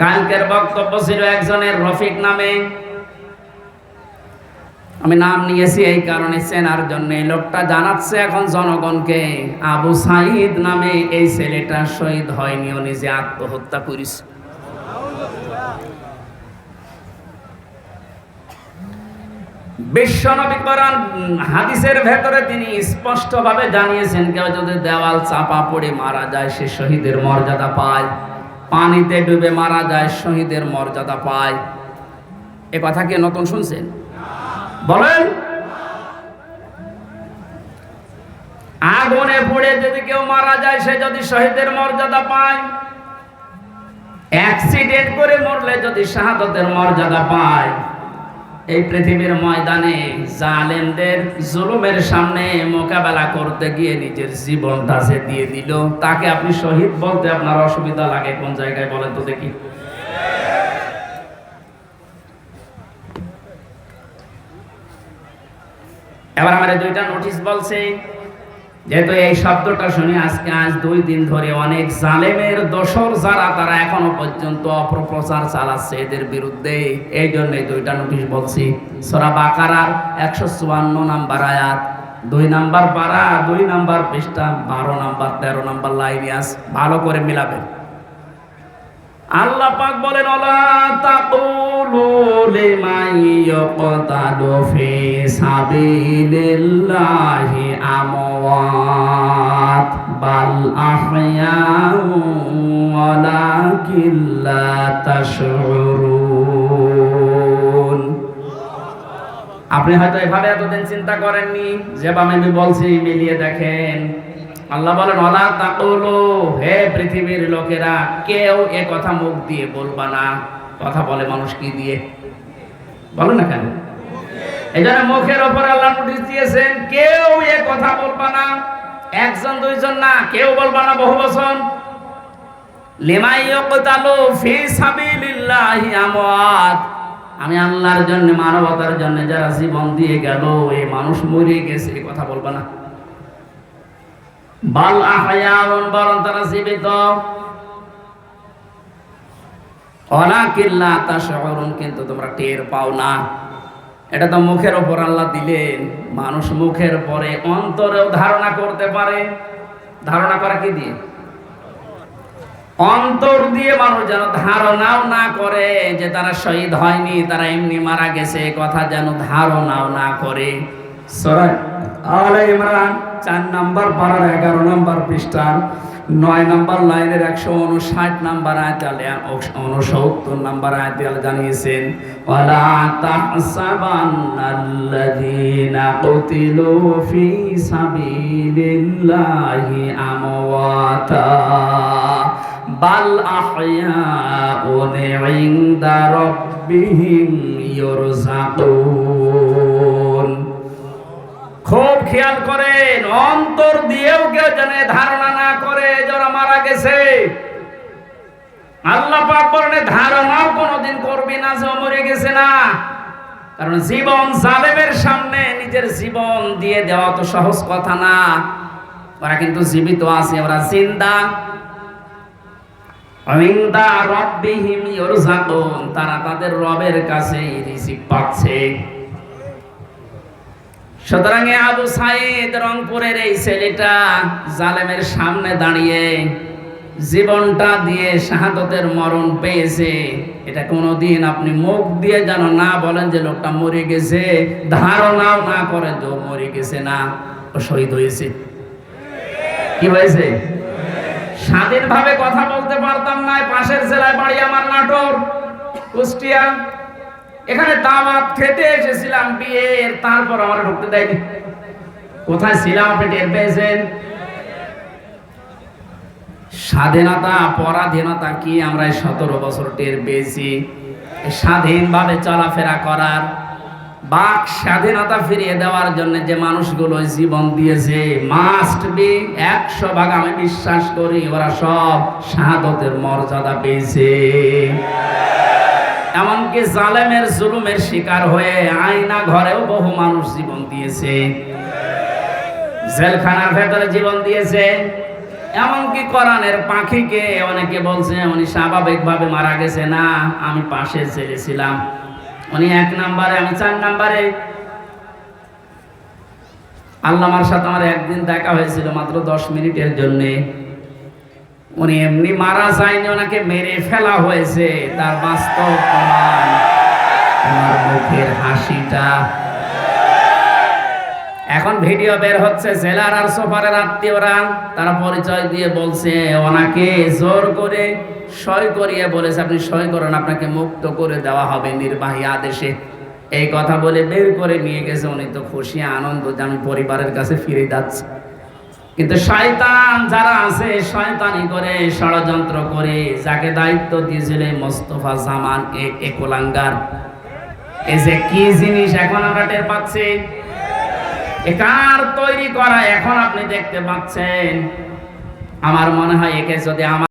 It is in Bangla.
কালকের বক্তব্য ছিল একজনের রফিক নামে। আমি নাম নিয়েছি এই কারণে চেনার জন্য। এই লোকটা জানাচ্ছে এখন জনগণকে, আবু সাইদ নামে এই ছেলেটা শহীদ হয়নি, ও নিজে আত্মহত্যা করিস বিশ্বনবী কোরআন হাদিসের ভেতরে তিনি স্পষ্টভাবে জানিয়েছেন, কেউ যদি দেওয়াল চাপা পড়ে মারা যায়, সে শহীদের মর্যাদা পায়। পানিতে ডুবে মারা যায়, শহীদের মর্যাদা পায়। এ কথা কে নতুন শুনছেন বলেন। আগুনে পড়ে যদি কেউ মারা যায়, সে যদি শহীদের মর্যাদা পায় অ্যাক্সিডেন্ট করে মরলে যদি শাহাদতের মর্যাদা পায় এই পৃথিবীর ময়দানে জালেমদের জুলুমের সামনে মোকাবেলা করতে গিয়ে নিজের জীবনটা সে দিয়ে দিল। তাকে আপনি শহীদ বলতে আপনার অসুবিধা লাগে, কোন জায়গায় বলেন তো দেখি। এবার আমার দুইটা নোটিশ বলছে যেহেতু এই শব্দটা শুনে আজকে আজ দুই দিন ধরে অনেক জালেমের দোসর যারা, তারা এখনও পর্যন্ত অপপ্রচার চালাচ্ছে এদের বিরুদ্ধে। এই জন্য দুইটা নোটিশ বলছি। সোরা বাকারার একশো চুয়ান্ন নাম্বার আয়াত। দুই নাম্বার পাড়া দুই নাম্বার পৃষ্ঠা, বারো নাম্বার, তেরো নাম্বার লাইনে আস ভালো করে মিলাবেন। আল্লাহ পাক বলেন ওলা তাকুলু লিমান ইয়াকতালু ফি সাবিলিল্লাহি আমওয়াত আপনি হয়তো এভাবে এতদিন চিন্তা করেননি যেভাবে আমি বলছি, মিলিয়ে দেখেন। আল্লাহ বলেন অলা তাকুলু হে পৃথিবীর লোকেরা, কেউ এ কথা মুখ দিয়ে বলবা না। কথা বলে মানুষ কি দিয়ে? বলো না কেন? এই জন্য মুখের ওপর আল্লাহ নোটিশ দিয়েছেন, কেউ এ কথা বলবা না। একজন, দুইজন না, কেউ বলবা না বহু বছর লিমাই ইয়াকতালু ফি সাবিলিল্লাহি আমওয়াত আমি আল্লাহর জন্য, মানবতার জন্য যারা জীবন দিয়ে গেল এই মানুষ মরে গেছে কথা বলব না। বাল আহয়াউন বরং তারা জীবিত। অনাকিল্লা তাশউরুন, কিন্তু তোমরা টের পাও না। এটা তো মুখের ওপর আল্লাহ দিলেন। মানুষ মুখের পরে অন্তরেও ধারণা করতে পারে। ধারণা করা কি দিয়ে? অন্তর দিয়ে মানুষ যেন ধারণাও না করে যে তারা শহীদ হয়নি, তারা এমনি মারা গেছে কথা যেন ধারণাও না করে। ইমরান, চার নাম্বার পাড়ার এগারো নাম্বার নয় নাম্বার লাইনের একশো উনষাট নাম্বার উনসত্তর নাম্বার আয়তাল জানিয়েছেন আমওয়াতা। বাল খুব খেয়াল করেন, অন্তর দিয়েও কেউ যেন ধারণা না করে যারা মারা গেছে। আল্লাহ পাক ধারণাও কোনোদিন করবি না যে মরে গেছে না। কারণ জীবন জালেমের সামনে নিজের জীবন দিয়ে দেওয়া তো সহজ কথা না। ওরা কিন্তু জীবিত আছে, ওরা জিন্দা। তারা তাদের রবের কাছে রিজিক পাচ্ছে। সুতরাং আবু সাইদ রংপুরের এই ছেলেটা জালেমের সামনে দাঁড়িয়ে জীবনটা দিয়ে শাহাদতের মরণ পেয়েছে। এটা কোনোদিন আপনি মুখ দিয়ে যেন না বলেন যে লোকটা মরে গেছে, ধারণাও না করে যে মরে গেছে না, ও শহীদ হয়েছে। কি হয়েছে? স্বাধীনভাবে কথা বলতে পারতাম না পাশের জেলায় বাড়ি আমার নাটোর, কুষ্টিয়া। এখানে দাওয়াত খেতে এসেছিলাম, বিয়ের, তারপর আমার ঢুকতে দেয়নি। কোথায় ছিলাম আপনি টের পেয়েছেন? স্বাধীনতা, পরাধীনতা কি? আমরা সতেরো বছর টের পেয়েছি। স্বাধীনভাবে চলাফেরা করার বাক স্বাধীনতা ফিরিয়ে দেওয়ার জন্য যে মানুষগুলো জীবন দিয়েছে মাস্ট বি একশো ভাগ আমি বিশ্বাস করি ওরা সব শাহাদতের মর্যাদা পেয়েছে। এমনকি জালেমের জুলুমের শিকার হয়ে আয়না ঘরেও বহু মানুষ জীবন দিয়েছে। জেলখানার ভেতরে জীবন দিয়েছে। এমনকি কোরআনের পাখিকে অনেকে বলছে, উনি স্বাভাবিকভাবে মারা গেছে। না, আমি পাশে ছেড়েছিলাম উনি এক নাম্বারে, আমি চার নাম্বারে। আল্লামার সাথে আমার একদিন দেখা হয়েছিল মাত্র দশ মিনিটের জন্যে। উনি এমনি মারা যায়নি, ওনাকে মেরে ফেলা হয়েছে। তার বাস্তব প্রমাণ মুখের হাসিটা এখন ভিডিও বের হচ্ছে জেলার আর সোফারের আত্মীয়রা। তারা পরিচয় দিয়ে বলছে, ওনাকে জোর করে সই করিয়ে বলেছে, আপনি সই করেন, আপনাকে মুক্ত করে দেওয়া হবে নির্বাহী আদেশে। এই কথা বলে বের করে নিয়ে গেছে। উনি তো খুশি, আনন্দ যে আমি পরিবারের কাছে ফিরে যাচ্ছি। কিন্তু শয়তান যারা আছে, শয়তানি করে, ষড়যন্ত্র করে, যাকে দায়িত্ব দিয়েছিল মোস্তফা জামান এ একলাঙ্গার। এই যে কি জিনিস এখন আমরা টের পাচ্ছি? কার তৈরি করা এখন আপনি দেখতে পাচ্ছেন? আমার মনে হয় একে যদি আমার